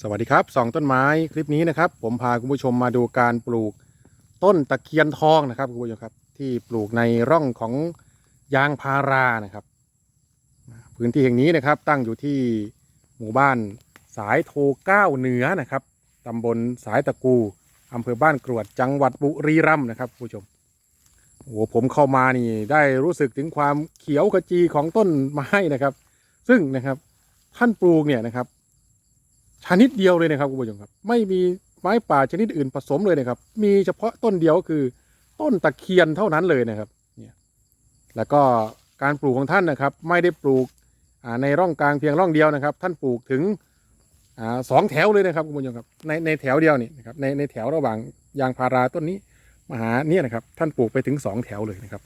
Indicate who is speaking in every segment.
Speaker 1: สวัสดีครับสองต้นไม้คลิปนี้นะครับ ผมพาคุณผู้ชมมาดูการปลูกต้นตะเคียนทองนะครับคุณผู้ชมครับ ที่ปลูกในร่องของยางพารานะครับ พื้นที่แห่งนี้นะครับตั้งอยู่ที่หมู่บ้านสายโทเก้าเหนือนะครับตำบลสายตะกูอำเภอบ้านกรวดจังหวัดบุรีรัมย์นะครับคุณผู้ชมโอ้โหผมเข้ามานี่ได้รู้สึกถึงความเขียวขจีของต้นไม้นะครับ ซึ่งนะครับท่านปลูกเนี่ยนะครับ ชนิดเดียวเลยนะครับคุณผู้ชมครับ ไม่มีไม้ป่าชนิดอื่นผสมเลยนะครับ มีเฉพาะต้นเดียวก็คือต้นตะเคียนเท่านั้นเลยนะครับเนี่ยแล้วก็การปลูกของท่านนะครับ ไม่ได้ปลูกในร่องกลางเพียงร่องเดียวนะครับ ท่านปลูกถึงอสองแถวเลยนะครับคุณผู้ชมครับในในแถวเดียวนี่นะครับในในแถวระหว่างยางพาราต้นนี้มหาเนี่ยนะครับ ท่านปลูกไปถึงสองแถวเลยนะครับ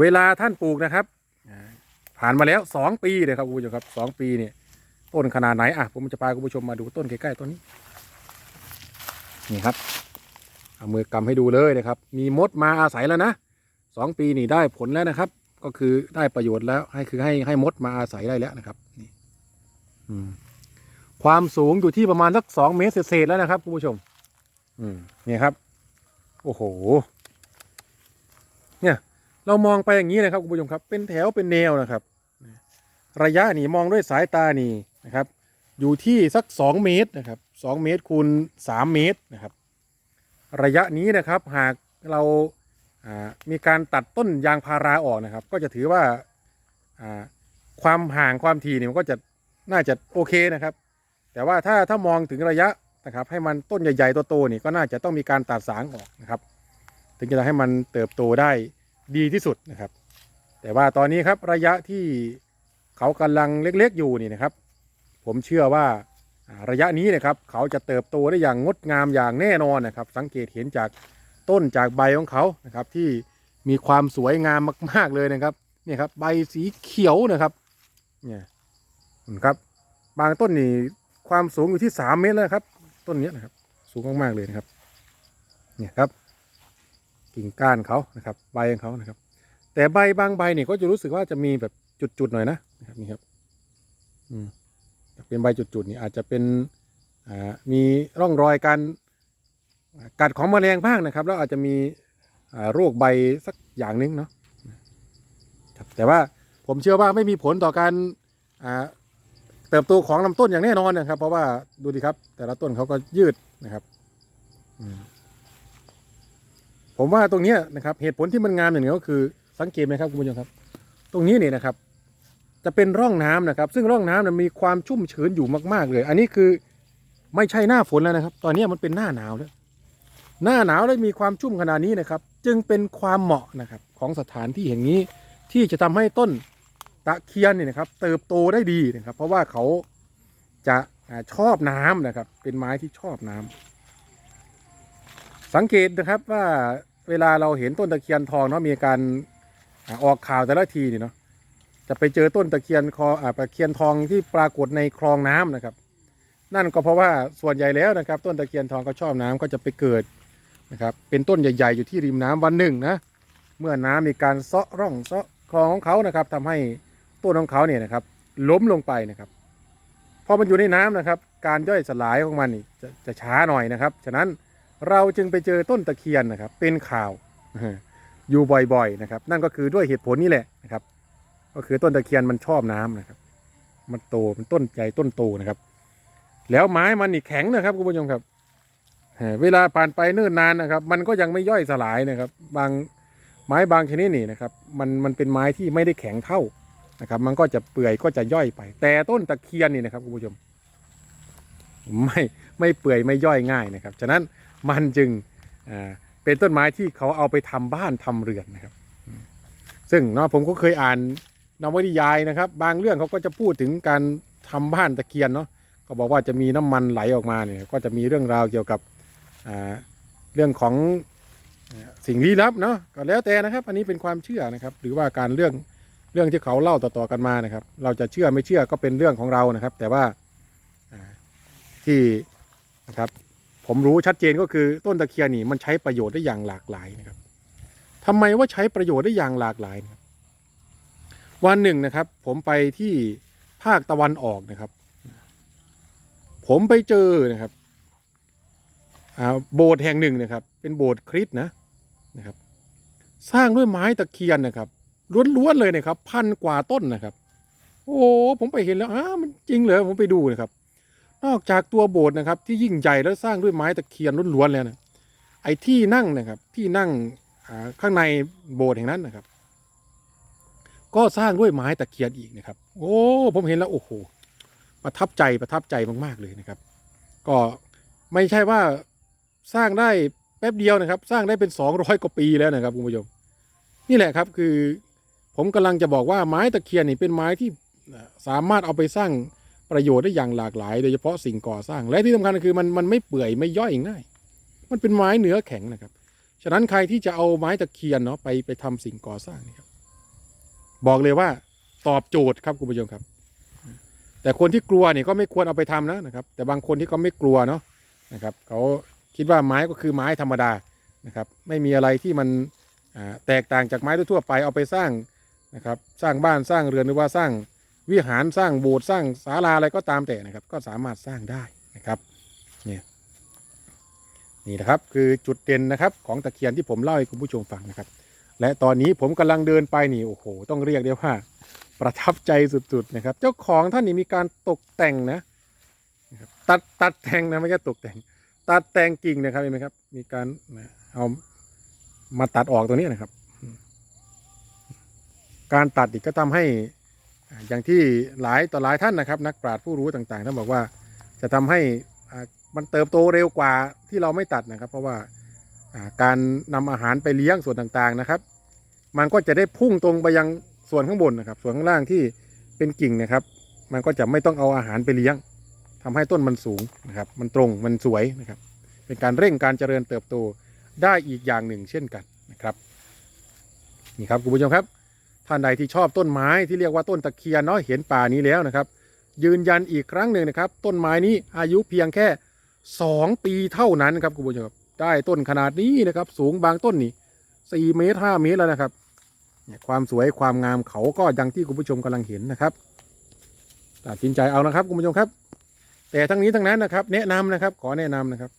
Speaker 1: เวลาท่านปลูกนะครับ ผ่านมาแล้วสองปีเลยครับคุณผู้ชมครับสองปีเนี่ย ต้นขนาดไหนอะผมจะพาคุณผู้ชมมาดูต้นใกล้ๆต้นนี้ นี่ครับเอามือกำให้ดูเลยนะครับ มีมดมาอาศัยแล้วนะสองปีนี่ได้ผลแล้วนะครับ ก็คือได้ประโยชน์แล้วให้คือให้ให้มดมาอาศัยได้แล้วนะครับนี่อืมความสูงอยู่ที่ประมาณสักสองเมตรเศษแล้วนะครับคุณผู้ชม อืมนี่ครับ โอ้โห เนี่ย เรามองไปอย่างนี้นะครับคุณผู้ชมครับ เป็นแถวเป็นแนวนะครับ ระยะนี่มองด้วยสายตานี่ นะครับ อยู่ที่สัก 2 เมตรนะครับ2เมตรคูณ3เมตรนะครับ ระยะนี้นะครับหากเราามีการตัดต้นยางพาราออกนะครับ ก็จะถือว่าาความห่างความถี่เนี่ยมันก็จะน่าจะโอเคนะครับ แต่ว่าถ้าถ้ามองถึงระยะนะครับ ให้มันต้นใหญ่ๆตัวโตนี่ก็น่าจะต้องมีการตัดสางออกนะครับ ถึงจะให้มันเติบโตได้ดีที่สุดนะครับ แต่ว่าตอนนี้ครับระยะที่เขากำลังเล็กๆอยู่นี่นะครับ ผมเชื่อว่าระยะนี้นะครับเขาจะเติบโตได้อย่างงดงามอย่างแน่นอนนะครับ สังเกตเห็นจากต้นจากใบของเขานะครับ ที่มีความสวยงามมาก ๆเลยนะครับเนี่ยครับใบสีเขียวนะครับเนี่ยนะครับ บางต้นนี่ความสูงอยู่ที่สามเมตรแล้วครับ ต้นนี้นะครับ สูงมากๆเลยนะครับเนี่ยครับ กิ่งก้านเขานะครับ ใบของเขานะครับ แต่ใบบางใบเนี่ยก็จะรู้สึกว่าจะมีแบบจุดๆหน่อยนะนะครับนี่ครับ อืม เป็นใบจุดๆนี่อาจจะเป็นมีร่องรอยการกัดของแมลงบ้างนะครับ แล้วอาจจะมีโรคใบสักอย่างหนึงเนาะแต่ว่าผมเชื่อว่าไม่มีผลต่อการเติบโตของลำต้นอย่างแน่นอนนะครับ เพราะว่าดูดิครับ แต่ละต้นเขาก็ยืดนะครับผมว่าตรงนี้นะครับเหตุผลที่มันงามอย่างหนี้ก็คือสังเกตไหมครับคุณผู้ชมครับ ตรงนี้เนี่ยนะครับ จะเป็นร่องน้ำนะครับ ซึ่งร่องน้ำนะมีความชุ่มชื้นอยู่มาก ๆ เลย อันนี้คือไม่ใช่หน้าฝนแล้วนะครับ ตอนนี้มันเป็นหน้าหนาวแล้ว หน้าหนาวแล้วมีความชุ่มขนาดนี้นะครับ จึงเป็นความเหมาะนะครับของสถานที่แห่งนี้ที่จะทำให้ต้นตะเคียนเนี่ยนะครับ เติบโตได้ดีนะครับ เพราะว่าเขาจะชอบน้ำนะครับ เป็นไม้ที่ชอบน้ำสังเกตนะครับว่าเวลาเราเห็นต้นตะเคียนทองเนาะมีการออกข่าวแต่ละทีนี่เนาะ จะไปเจอต้นตะเคียนคออ่าตะเคียนทองที่ปรากฏในคลองน้ำนะครับ นั่นก็เพราะว่าส่วนใหญ่แล้วนะครับ ต้นตะเคียนทองเขาชอบน้ำก็จะไปเกิดนะครับ เป็นต้นใหญ่ๆอยู่ที่ริมน้ำวันหนึ่งนะเมื่อน้ำมีการเซาะร่องเซาะคลองของเขานะครับทำให้ต้นของเขาเนี่ยนะครับ ล้มลงไปนะครับพอมันอยู่ในน้ำนะครับ การย่อยสลายของมันนี่จะจะช้าหน่อยนะครับ ฉะนั้นเราจึงไปเจอต้นตะเคียนนะครับ เป็นข่าวอยู่บ่อยๆนะครับ นั่นก็คือด้วยเหตุผลนี่แหละนะครับ ก็คือต้นตะเคียนมันชอบน้ำนะครับ มันโตมันต้นใหญ่ต้นโตนะครับ แล้วไม้มันนี่แข็งนะครับคุณผู้ชมครับเอ่อเวลาผ่านไปเนิ่นนานนะครับ มันก็ยังไม่ย่อยสลายนะครับ บางไม้บางชนิดนี่นะครับ มันมันเป็นไม้ที่ไม่ได้แข็งเท่านะครับ มันก็จะเปื่อยก็จะย่อยไป แต่ต้นตะเคียนนี่นะครับคุณผู้ชม ไม่ไม่เปื่อยไม่ย่อยง่ายนะครับ ฉะนั้นมันจึงอ่าเป็นต้นไม้ที่เขาเอาไปทำบ้านทำเรือนนะครับ ซึ่งเนาะผมก็เคยอ่าน นวนิยายนะครับ บางเรื่องเขาก็จะพูดถึงการทำบ้านตะเคียนเนาะก็บอกว่าจะมีน้ำมันไหลออกมาเนี่ยก็จะมีเรื่องราวเกี่ยวกับเรื่องของสิ่งลี้ลับเนาะก็แล้วแต่นะครับ อันนี้เป็นความเชื่อนะครับ หรือว่าการเรื่องเรื่องที่เขาเล่าต่อๆกันมานะครับ เราจะเชื่อไม่เชื่อก็เป็นเรื่องของเรานะครับ แต่ว่าอ่าที่นะครับผมรู้ชัดเจนก็คือต้นตะเคียนนี่มันใช้ประโยชน์ได้อย่างหลากหลายนะครับทำไมว่าใช้ประโยชน์ได้อย่างหลากหลายนะครับ วันหนึ่งนะครับ ผมไปที่ภาคตะวันออกนะครับ ผมไปเจอนะครับโบสถ์แห่งหนึ่งนะครับ เป็นโบสถ์คริสต์นะนะครับ สร้างด้วยไม้ตะเคียนนะครับล้วนๆเลยนะครับ พันกว่าต้นนะครับ โอ้ผมไปเห็นแล้วอ้ามันจริงเหรอผมไปดูนะครับ นอกจากตัวโบสถ์นะครับ ที่ยิ่งใหญ่แล้วสร้างด้วยไม้ตะเคียนล้วนๆแล้วนะไอ้ที่นั่งนะครับ ที่นั่งข้างในโบสถ์แห่งนั้นนะครับ ก็สร้างด้วยไม้ตะเคียนอีกนะครับ โอ้ผมเห็นแล้วโอ้โหประทับใจประทับใจมาก ๆ เลยนะครับ ก็ไม่ใช่ว่าสร้างได้แป๊บเดียวนะครับ สร้างได้เป็นสองร้อยกว่าปีแล้วนะครับคุณผู้ชมนี่แหละครับคือ ผมกำลังจะบอกว่าไม้ตะเคียนนี่เป็นไม้ที่สามารถเอาไปสร้างประโยชน์ได้อย่างหลากหลาย โดยเฉพาะสิ่งก่อสร้าง และที่สำคัญคือมันมันไม่เปื่อยไม่ย่อยง่าย มันเป็นไม้เนื้อแข็งนะครับ ฉะนั้นใครที่จะเอาไม้ตะเคียนเนาะไปไปทำสิ่งก่อสร้างนี่ครับ บอกเลยว่าตอบโจทย์ครับคุณผู้ชมครับ แต่คนที่กลัวเนี่ยก็ไม่ควรเอาไปทำนะนะครับ แต่บางคนที่เขาไม่กลัวเนาะนะครับเขาคิดว่าไม้ก็คือไม้ธรรมดานะครับ ไม่มีอะไรที่มันแตกต่างจากไม้ทั่วไปเอาไปสร้างนะครับ สร้างบ้านสร้างเรือนหรือว่าสร้างวิหารสร้างโบสถ์สร้างศาลาอะไรก็ตามแต่นะครับ ก็สามารถสร้างได้นะครับเนี่ยนี่นะครับคือจุดเด่นนะครับของตะเคียนที่ผมเล่าให้คุณผู้ชมฟังนะครับ และตอนนี้ผมกำลังเดินไปนี่โอ้โหต้องเรียกได้ว่า ประทับใจสุดๆนะครับ เจ้าของท่านนี่มีการตกแต่งนะตัดตัดแต่งนะไม่ใช่ตกแต่ง ตัดแต่งกิ่งนะครับเห็นไหมครับ มีการนะเอามาตัดออกตรงนี้นะครับ การตัดอีกก็ทำให้อย่างที่หลายต่อหลายท่านนะครับ นักปราชญ์ผู้รู้ต่างๆท่านบอกว่าจะทำให้มันเติบโตเร็วกว่าที่เราไม่ตัดนะครับ เพราะว่าอ่าการนำอาหารไปเลี้ยงส่วนต่างๆนะครับ มันก็จะได้พุ่งตรงไปยังส่วนข้างบนนะครับ ส่วนข้างล่างที่เป็นกิ่งนะครับ มันก็จะไม่ต้องเอาอาหารไปเลี้ยงทำให้ต้นมันสูงนะครับ มันตรงมันสวยนะครับ เป็นการเร่งการเจริญเติบโตได้อีกอย่างหนึ่งเช่นกันนะครับนี่ครับคุณผู้ชมครับ ท่านใดที่ชอบต้นไม้ที่เรียกว่าต้นตะเคียนเนาะเห็นป่านี้แล้วนะครับ ยืนยันอีกครั้งหนึ่งนะครับ ต้นไม้นี้อายุเพียงแค่ 2 ปีเท่านั้นครับคุณผู้ชมครับได้ต้นขนาดนี้นะครับ สูงบางต้นนี่สี่เมตรห้าเมตรแล้วนะครับ ความสวยความงามเขาก็อย่างที่คุณผู้ชมกำลังเห็นนะครับตัดสินใจเอานะครับคุณผู้ชมครับ แต่ทั้งนี้ทั้งนั้นนะครับ แนะนำนะครับ ขอแนะนำนะครับ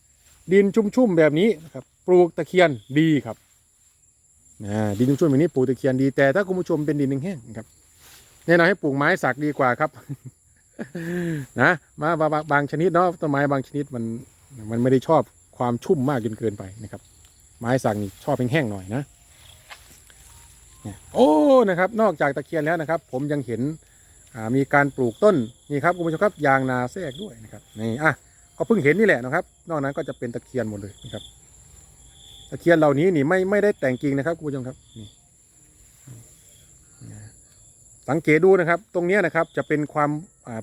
Speaker 1: ดินชุ่มๆแบบนี้นะครับ ปลูกตะเคียนดีครับดินชุ่มๆแบบนี้ปลูกตะเคียนดี แต่ถ้าคุณผู้ชมเป็นดินแห้งๆนะครับแนะนำให้ปลูกไม้สักดีกว่าครับ นะมาบางชนิดเนาะต้นไม้บางชนิดมันมันไม่ได้ชอบความชุ่มมากจนเกินไปนะครับ ไม้สักนี่ชอบแห้งๆหน่อยนะ โอ้นะครับ นอกจากตะเคียนแล้วนะครับ ผมยังเห็นมีการปลูกต้นนี่ครับคุณผู้ชมครับยางนาแทรกด้วยนะครับนี่อะก็เพิ่งเห็นนี่แหละนะครับ นอกนั้นก็จะเป็นตะเคียนหมดเลยนะครับตะเคียนเหล่านี้นี่ไม่ไม่ได้แต่งกิ่งนะครับคุณผู้ชมครับนี่สังเกตดูนะครับ ตรงนี้นะครับจะเป็นความ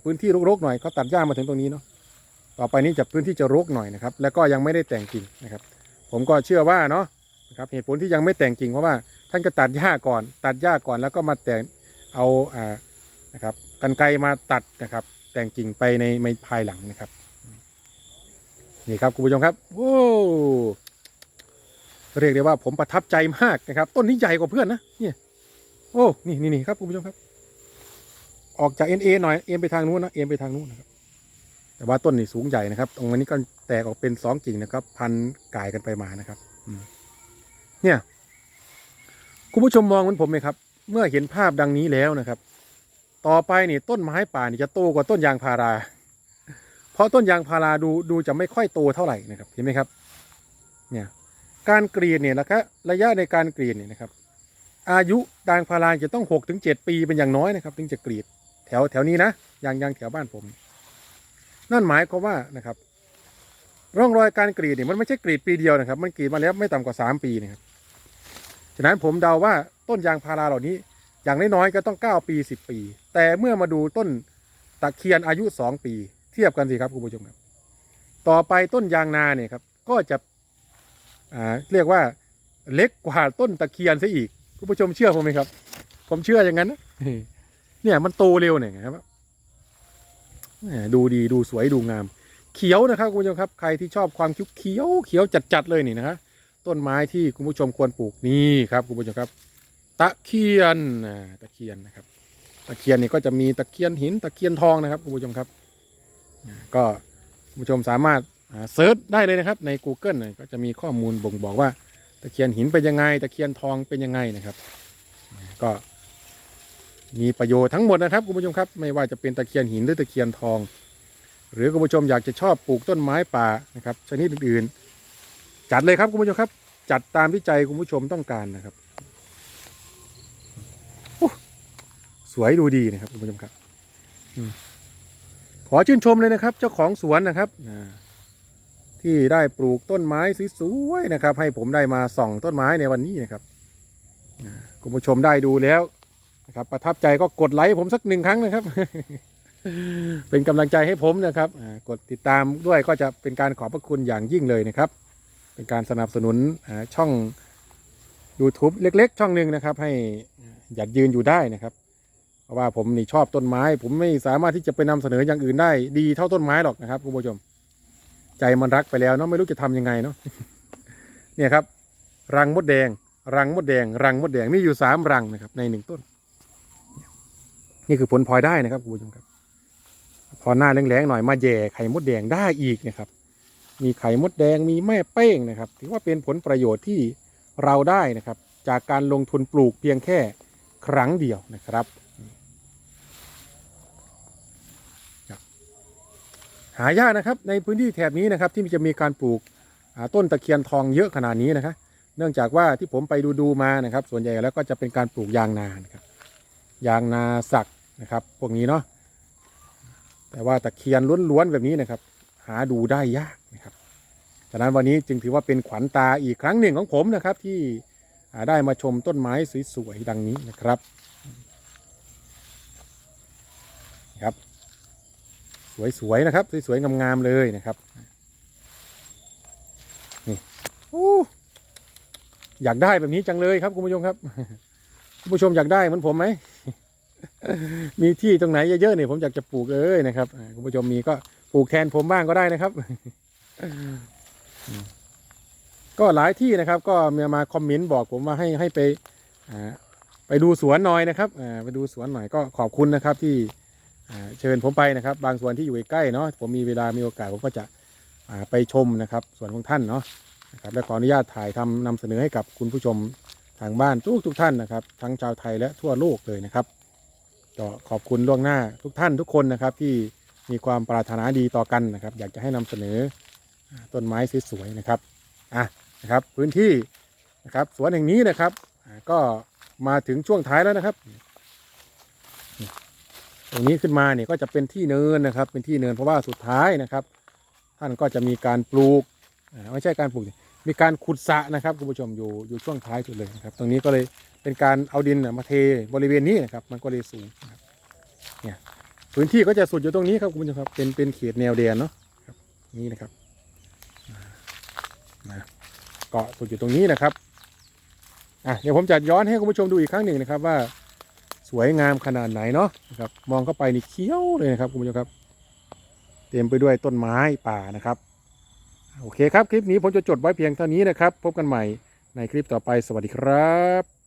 Speaker 1: พื้นที่รกๆหน่อยเขาตัดหญ้ามาถึงตรงนี้เนาะต่อไปนี้จะพื้นที่จะรกหน่อยนะครับ แล้วก็ยังไม่ได้แต่งกิ่งนะครับ ผมก็เชื่อว่าเนาะ นะครับเหตุผลที่ยังไม่แต่งกิ่งเพราะว่าท่านก็ตัดหญ้าก่อน ตัดหญ้าก่อนแล้วก็มาแต่งเอาอ่านะครับกันไกรมาตัดนะครับ แต่งกิ่งไปในในภายหลังนะครับ นี่ครับคุณผู้ชมครับโอ้เรียกได้ว่าผมประทับใจมากนะครับ ต้นนี้ใหญ่กว่าเพื่อนนะเนี่ยโอ้นี่นี่นี่ครับคุณผู้ชมครับ ออกจากเอ็นเอหน่อยเอ็นไปทางนู้นนะเอ็นไปทางนู้นนะครับ แต่ว่าต้นนี่สูงใหญ่นะครับ ตรงนี้ก็แตกออกเป็นสองกิ่งนะครับ พันก่ายกันไปมานะครับ อืม เนี่ย คุณผู้ชมมองเหมือนผมไหมครับ เมื่อเห็นภาพดังนี้แล้วนะครับ ต่อไปนี่ต้นไม้ป่านี่จะโตกว่าต้นยางพารา เพราะต้นยางพาราดูดูจะไม่ค่อยโตเท่าไหร่นะครับ เห็นไหมครับ เนี่ย การกรีดเนี่ยนะครับระยะในการกรีดเนี่ยนะครับ อายุยางพาราจะต้องหกถึงเจ็ดปีเป็นอย่างน้อยนะครับ ถึงจะกรีดแถวแถวนี้นะอย่างยางแถวบ้านผม นั่นหมายความว่านะครับร่องรอยการกรีดเนี่ยมันไม่ใช่กรีดปีเดียวนะครับ มันกรีดมาแล้วไม่ต่ำกว่าสามปีนะครับ ฉะนั้นผมเดาว่าต้นยางพาราเหล่านี้ อย่างน้อยๆก็ต้อง 9 ปี 10 ปี แต่เมื่อมาดูต้นตะเคียนอายุ 2 ปี เทียบกันสิครับคุณผู้ชมครับ ต่อไปต้นยางนาเนี่ยครับ ก็จะเรียกว่าเล็กกว่าต้นตะเคียนซะอีกคุณผู้ชมเชื่อผมไหมครับ ผมเชื่ออย่างนั้นนะเนี่ยมันโตเร็วเนี่ยครับดูดีดูสวยดูงาม เขียวนะครับคุณผู้ชมครับ ใครที่ชอบความเขียวเขียวจัดๆเลยนี่นะฮะ ต้นไม้ที่คุณผู้ชมควรปลูกนี่ครับคุณผู้ชมครับตะเคียนนะตะเคียนนะครับ ตะเคียนนี่ก็จะมีตะเคียนหินตะเคียนทองนะครับคุณผู้ชมครับ ก็คุณผู้ชมสามารถเซิร์ชได้เลยนะครับ ใน Google เนี่ยก็จะมีข้อมูลบ่งบอกว่าตะเคียนหินเป็นยังไง ตะเคียนทองเป็นยังไงนะครับ ก็มีประโยชน์ทั้งหมดนะครับคุณผู้ชมครับ ไม่ว่าจะเป็นตะเคียนหินหรือตะเคียนทอง หรือคุณผู้ชมอยากจะชอบปลูกต้นไม้ป่านะครับชนิดอื่นๆ จัดเลยครับคุณผู้ชมครับ จัดตามที่ใจคุณผู้ชมต้องการนะครับสวยดูดีนะครับคุณผู้ชมครับอขอชื่นชมเลยนะครับ เจ้าของสวนนะครับที่ได้ปลูกต้นไม้สวยๆนะครับ ให้ผมได้มาส่องต้นไม้ในวันนี้นะครับคุณผู้ชมได้ดูแล้วนะครับ ประทับใจก็กดไลค์ผมสักหนึ่งครั้งนะครับ เป็นกำลังใจให้ผมนะครับกดติดตามด้วยก็จะเป็นการขอบพระคุณอย่างยิ่งเลยนะครับ เป็นการสนับสนุนช่อง YouTube เล็ก ๆ ช่องหนึ่งนะครับ ให้หยัดยืนอยู่ได้นะครับ เพราะว่าผมนี่ชอบต้นไม้ ผมไม่สามารถที่จะไปนำเสนออย่างอื่นได้ ดีเท่าต้นไม้หรอกนะครับคุณผู้ชม ใจมันรักไปแล้วเนาะไม่รู้จะทำยังไงเนาะเนี่ยครับ รังมดแดง รังมดแดง รังมดแดงมีอยู่สามรังนะครับ ในหนึ่งต้น นี่คือผลพลอยได้นะครับคุณผู้ชมครับ พอหน้าแรงๆหน่อยมาแย่ไข่มดแดงได้อีกนะครับ มีไข่มดแดงมีแม่เป้งนะครับ ถือว่าเป็นผลประโยชน์ที่เราได้นะครับ จากการลงทุนปลูกเพียงแค่ครั้งเดียวนะครับ หายากนะครับในพื้นที่แถบนี้นะครับที่จะมีการปลูกต้นตะเคียนทองเยอะขนาดนี้นะครับเนื่องจากว่าที่ผมไปดูดูๆมานะครับ ส่วนใหญ่แล้วก็จะเป็นการปลูกยางนานะครับยางนาสักนะครับ พวกนี้เนาะแต่ว่าตะเคียนล้วนๆแบบนี้นะครับ หาดูได้ยาก นะครับฉะนั้นวันนี้จึงถือว่าเป็นขวัญตาอีกครั้งหนึ่งของผมนะครับที่ได้มาชมต้นไม้สวยๆดังนี้นะครับครับ สวยๆนะครับสวยๆงามๆเลยนะครับนี่ออยากได้แบบนี้จังเลยครับคุณผู้ชมครับคุณผู้ชมอยากได้เหมือนผมไหมมีที่ตรงไหนเยอะๆเนี่ยผมอยากจะปลูกเลยนะครับคุณผู้ชมมีก็ปลูกแทนผมบ้างก็ได้นะครับ ก็หลายที่นะครับ ก็มีมาคอมเมนต์บอกผมว่าให้ให้ไปไปดูสวนหน่อยนะครับไปดูสวนหน่อยก็ขอบคุณนะครับที่เชิญผมไปนะครับ บางสวนที่อยู่ใกล้เนาะผมมีเวลามีโอกาสผมก็จะไปชมนะครับสวนของท่านเนาะนะครับและขออนุญาตถ่ายทำนำเสนอให้กับคุณผู้ชมทางบ้านทุกทุกท่านนะครับ ทั้งชาวไทยและทั่วโลกเลยนะครับก็ขอบคุณล่วงหน้าทุกท่านทุกคนนะครับที่มีความปรารถนาดีต่อกันนะครับ อยากจะให้นำเสนอ ต้นไม้สวยๆนะครับอะนะครับพื้นที่นะครับสวนแห่งนี้นะครับก็มาถึงช่วงท้ายแล้วนะครับ ตรงนี้ขึ้นมาเนี่ยก็จะเป็นที่เนินนะครับ เป็นที่เนินเพราะว่าสุดท้ายนะครับ ท่านก็จะมีการปลูกไม่ใช่การปลูกมีการขุดสระนะครับคุณผู้ชมอยู่อยู่ช่วงท้ายสุดเลยนะครับ ตรงนี้ก็เลยเป็นการเอาดินมาเทบริเวณนี้นะครับ มันก็เลยสูงเนี่ยพื้นที่ก็จะสุดอยู่ตรงนี้ครับคุณผู้ชมครับเป็นเป็นเขตแนวแดนเนาะนี่นะครับ นะเกาะสุดอยู่ตรงนี้นะครับอะเดี๋ยวผมจะย้อนให้คุณผู้ชมดูอีกครั้งหนึ่งนะครับว่าสวยงามขนาดไหนเนาะนะครับมองเข้าไปนี่เขียวเลยนะครับคุณผู้ชมครับ เต็มไปด้วยต้นไม้ป่านะครับ โอเคครับ คลิปนี้ผมจะจดไว้เพียงเท่านี้นะครับ พบกันใหม่ในคลิปต่อไปสวัสดีครับ